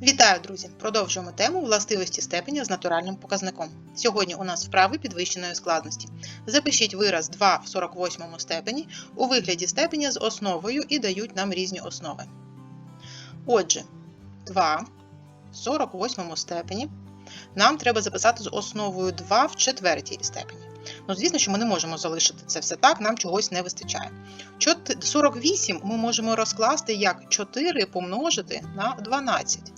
Вітаю, друзі! Продовжуємо тему властивості степеня з натуральним показником. Сьогодні у нас вправи підвищеної складності. Запишіть вираз 2 в 48 степені у вигляді степеня з основою і дають нам різні основи. Отже, 2 в 48 степені нам треба записати з основою 2 в четвертій степені. Ну, звісно, що ми не можемо залишити це все так, нам чогось не вистачає. 48 ми можемо розкласти як 4 помножити на 12.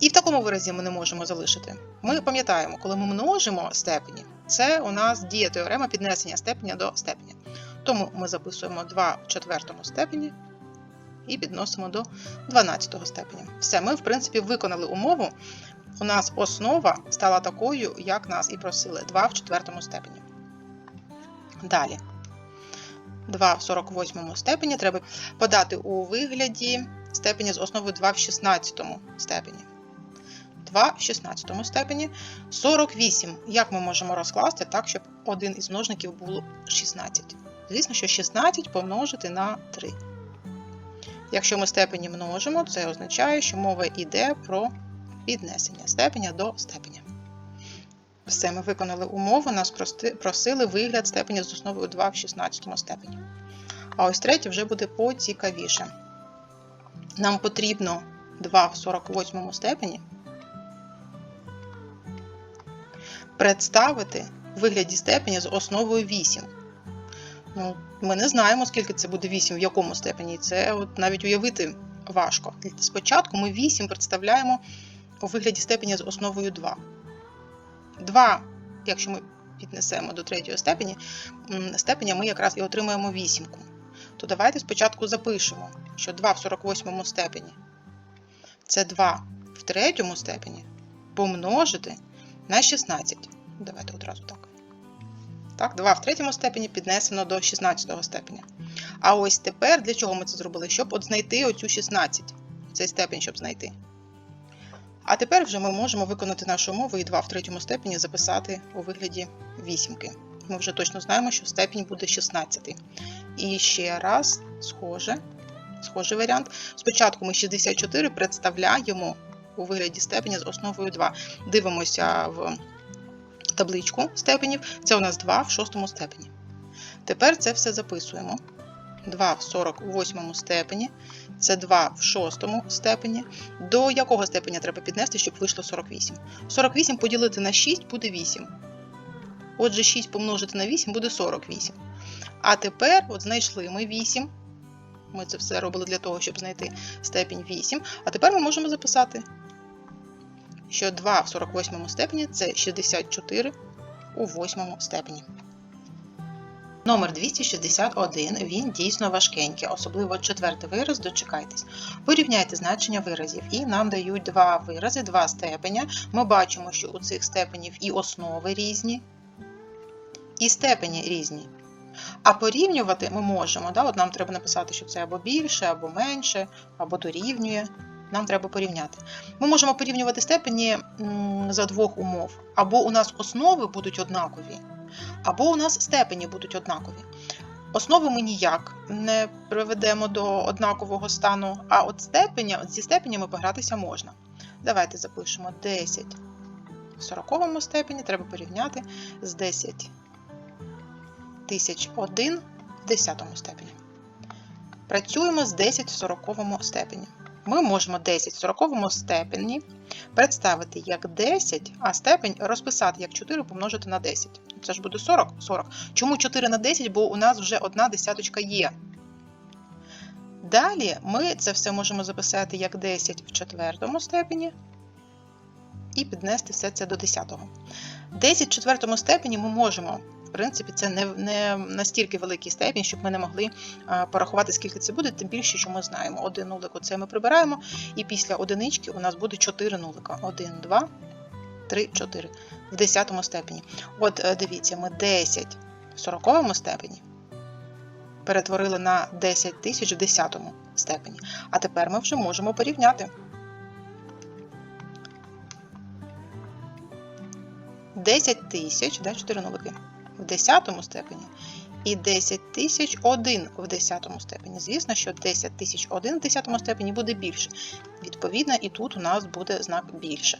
І в такому виразі ми не можемо залишити. Ми пам'ятаємо, коли ми множимо степені, це у нас діє теорема піднесення степеня до степеня. Тому ми записуємо 2 в четвертому степені і підносимо до 12 степеня. Все, ми, в принципі, виконали умову. У нас основа стала такою, як нас і просили 2 в четвертому степені. Далі. 2 в 48 степені треба подати у вигляді степені з основою 2 в 16 степені. 2 в 16 степені. 48. Як ми можемо розкласти так, щоб один із множників було 16? Звісно, що 16 помножити на 3. Якщо ми степені множимо, це означає, що мова йде про піднесення степеня до степеня. Все, ми виконали умову, нас просили вигляд степеня з основою 2 в 16 степені. А ось третє вже буде поцікавіше. Нам потрібно 2 в 48 степені представити в вигляді степеня з основою 8. Ну, Ми не знаємо, скільки це буде 8, в якому степені. Це от навіть уявити важко. Спочатку ми 8 представляємо у вигляді степеня з основою 2. 2, якщо ми піднесемо до третьої степені, степеня ми якраз і отримаємо вісімку. То давайте спочатку запишемо, що 2 в 48 степені це 2 в третьому степені помножити на 16. Давайте одразу так. Так, 2 в третьому степені піднесено до 16 степеня. А ось тепер для чого ми це зробили? Щоб от знайти оцю 16, цей степень, щоб знайти. А тепер вже ми можемо виконати нашу умову і 2 в третьому степені записати у вигляді вісімки. Ми вже точно знаємо, що степінь буде 16. І ще раз, схоже, схожий варіант. Спочатку ми 64 представляємо у вигляді степеня з основою 2. Дивимося в табличку степенів. Це у нас 2 в шостому степені. Тепер це все записуємо. 2 в 48 степені, це 2 в 6 степені. До якого степеня треба піднести, щоб вийшло 48? 48 поділити на 6 буде 8. Отже, 6 помножити на 8 буде 48. А тепер, от знайшли ми 8. Ми це все робили для того, щоб знайти степінь 8. А тепер ми можемо записати, що 2 в 48 степені це 64 у 8 степені. Номер 261, він дійсно важкенький, особливо четвертий вираз, дочекайтесь. Порівняйте значення виразів, і нам дають два вирази, два степеня. Ми бачимо, що у цих степенів і основи різні, і степені різні. А порівнювати ми можемо. Да? От Нам треба написати, що це або більше, або менше, або дорівнює. Нам треба порівняти. Ми можемо порівнювати степені за двох умов. Або у нас основи будуть однакові, або у нас степені будуть однакові. Основи ми ніяк не приведемо до однакового стану, а от степеня, зі степенями погратися можна. Давайте запишемо 10 в 40 степені, треба порівняти з 10 1001 в 10 степені. Працюємо з 10 в 40 степені. Ми можемо 10 в 40 степені представити як 10, а степень розписати як 4 помножити на 10. Це ж буде 40. 40. Чому 4 на 10? Бо у нас вже одна десяточка є. Далі ми це все можемо записати як 10 в четвертому степені і піднести все це до 10. 10 в четвертому степені ми можемо в принципі, це не не настільки великий степінь, щоб ми не могли порахувати, скільки це буде, тим більше, що ми знаємо. Один нулик це ми прибираємо, і після одинички у нас буде 4 нулика. 1, 2, 3, 4 в 10 степені. От е, дивіться, ми 10 в 40 степені перетворили на 10 тисяч в 10 степені. А тепер ми вже можемо порівняти. 10 тисяч, да, 4 нулики в 10 степені і 10 тисяч 1 в 10 степені. Звісно, що 10 тисяч 1 в 10 степені буде більше. Відповідно, і тут у нас буде знак більше.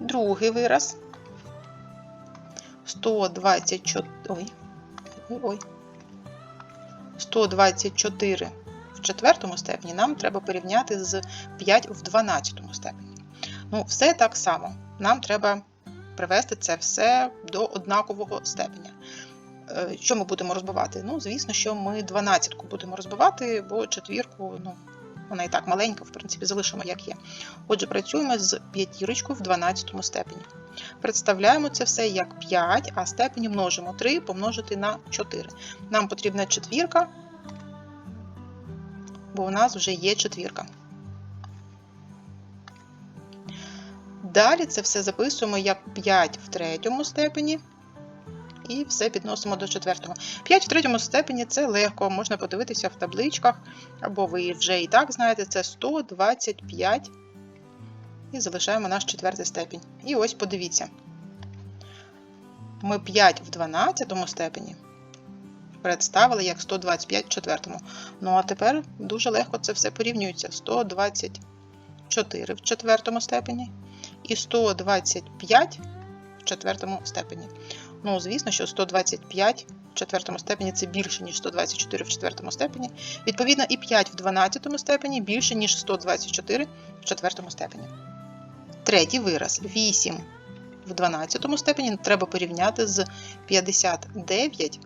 Другий вираз. 124. Ой. Ой, ой. 124 в четвертому степені нам треба порівняти з 5 в 12 степені. Ну, все так само. Нам треба привести це все до однакового степеня. Е, Що ми будемо розбивати? Ну, звісно, що ми 12 будемо розбивати, бо четвірку, ну, вона і так маленька, в принципі, залишимо як є. Отже, працюємо з п'ятірочкою в 12 степені. Представляємо це все як 5, а степені множимо 3 помножити на 4. Нам потрібна четвірка, бо у нас вже є четвірка. Далі це все записуємо як 5 в третьому степені. І все підносимо до четвертого. 5 в третьому степені це легко, можна подивитися в табличках, або ви вже і так знаєте, це 125. І залишаємо наш четвертий степінь. І ось подивіться. Ми 5 в 12 степені представили як 125 в четвертому. Ну а тепер дуже легко це все порівнюється. 124 в четвертому степені і 125 в четвертому степені. Ну, звісно, що 125 в четвертому степені це більше, ніж 124 в четвертому степені. Відповідно, і 5 в 12 степені більше, ніж 124 в четвертому степені. Третій вираз 8 в 12 степені треба порівняти з 59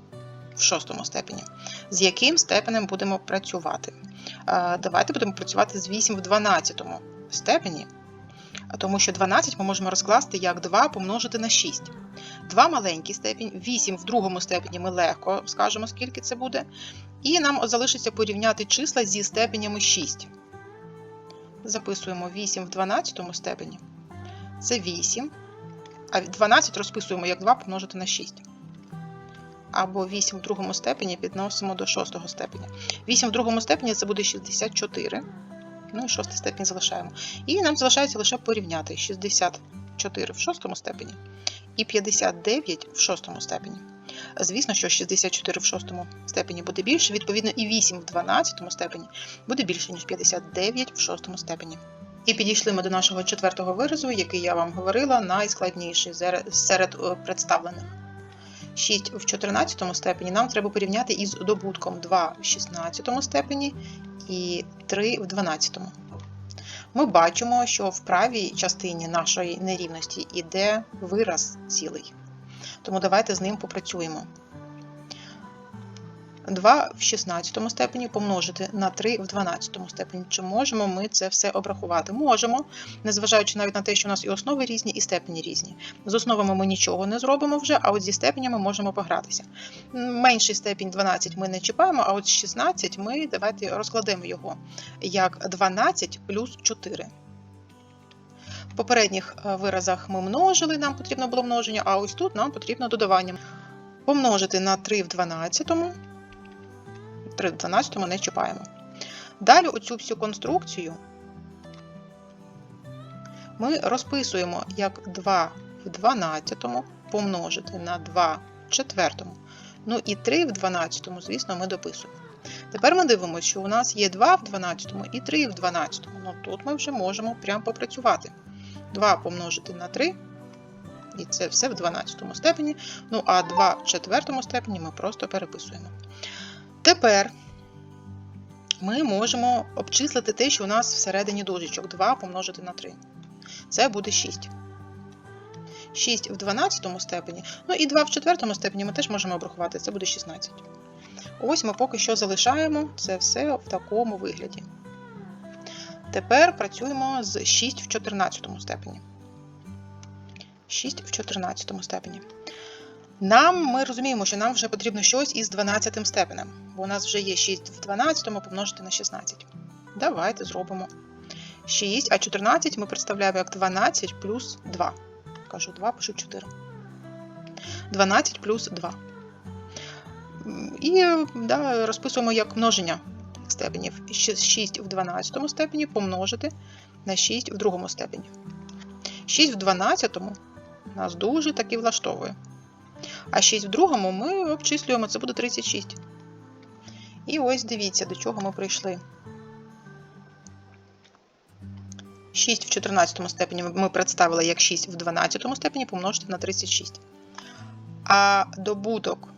в 6 степені. З яким степенем будемо працювати? Давайте будемо працювати з 8 в 12 степені, тому що 12 ми можемо розкласти як 2 помножити на 6. 2 маленький степінь, 8 в другому степені ми легко скажемо, скільки це буде. І нам залишиться порівняти числа зі степенями 6. Записуємо 8 в 12 степені. Це 8. А 12 розписуємо як 2 помножити на 6. Або 8 в другому степені підносимо до 6 степеня. 8 в другому степені це буде 64. Ну і 6 степень залишаємо. І нам залишається лише порівняти 64 в 6 степені і 59 в 6 степені. Звісно, що 64 в 6 степені буде більше, відповідно, і 8 в 12 степені буде більше, ніж 59 в 6 степені. І підійшли ми до нашого четвертого виразу, який я вам говорила, найскладніший серед представлених. 6 в 14 степені нам треба порівняти із добутком 2 в 16 степені і 3 в 12. Ми бачимо, що в правій частині нашої нерівності йде вираз цілий. Тому давайте з ним попрацюємо. 2 в 16 степені помножити на 3 в 12 степені. Чи можемо ми це все обрахувати? Можемо, незважаючи навіть на те, що у нас і основи різні, і степені різні. З основами ми нічого не зробимо вже, а от зі степенями можемо погратися. Менший степінь 12 ми не чіпаємо, а от 16 ми давайте розкладемо його як 12 плюс 4. В попередніх е, виразах ми множили, нам потрібно було множення, а ось тут нам потрібно додавання. Помножити на 3 в 12. 3 в 12 не чіпаємо. Далі оцю всю конструкцію ми розписуємо як 2 в 12 помножити на 2 в 4. Ну і 3 в 12, звісно, ми дописуємо. Тепер ми дивимося, що у нас є 2 в 12 і 3 в 12. Ну тут ми вже можемо прямо попрацювати. 2 помножити на 3, і це все в 12 степені. Ну, а 2 в 4 степені ми просто переписуємо. Тепер ми можемо обчислити те, що у нас всередині дужечок 2 помножити на 3. Це буде 6. 6 в 12 степені. Ну і 2 в 4 степені ми теж можемо обрахувати, це буде 16. Ось ми поки що залишаємо це все в такому вигляді. Тепер працюємо з 6 в 14 степені. 6 в 14 степені. Нам ми розуміємо, що нам вже потрібно щось із 12 степенем, бо у нас вже є 6 в 12 помножити на 16. Давайте зробимо 6, а 14 ми представляємо як 12 плюс 2. Кажу 2, пишу 4. 12 плюс 2. І да, розписуємо як множення степенів. 6 в 12 степені помножити на 6 в другому степені. 6 в 12 нас дуже таки влаштовує. А 6 в другому ми обчислюємо, це буде 36. І ось дивіться, до чого ми прийшли. 6 в 14 степені ми представили як 6 в 12 степені помножити на 36. А добуток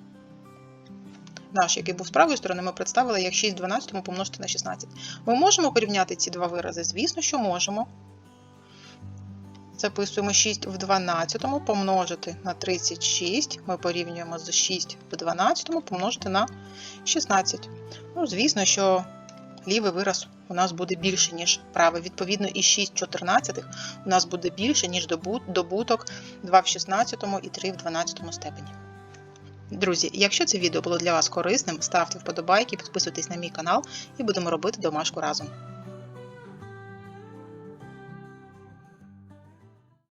наш, який був з правої сторони, ми представили як 6 в 12 помножити на 16. Ми можемо порівняти ці два вирази? Звісно, що можемо. Записуємо 6 в 12 помножити на 36. Ми порівнюємо з 6 в 12 помножити на 16. Ну, звісно, що лівий вираз у нас буде більше, ніж правий. Відповідно, і 6 в 14 у нас буде більше, ніж добуток 2 в 16 і 3 в 12 степені. Друзі, якщо це відео було для вас корисним, ставте вподобайки, підписуйтесь на мій канал і будемо робити домашку разом.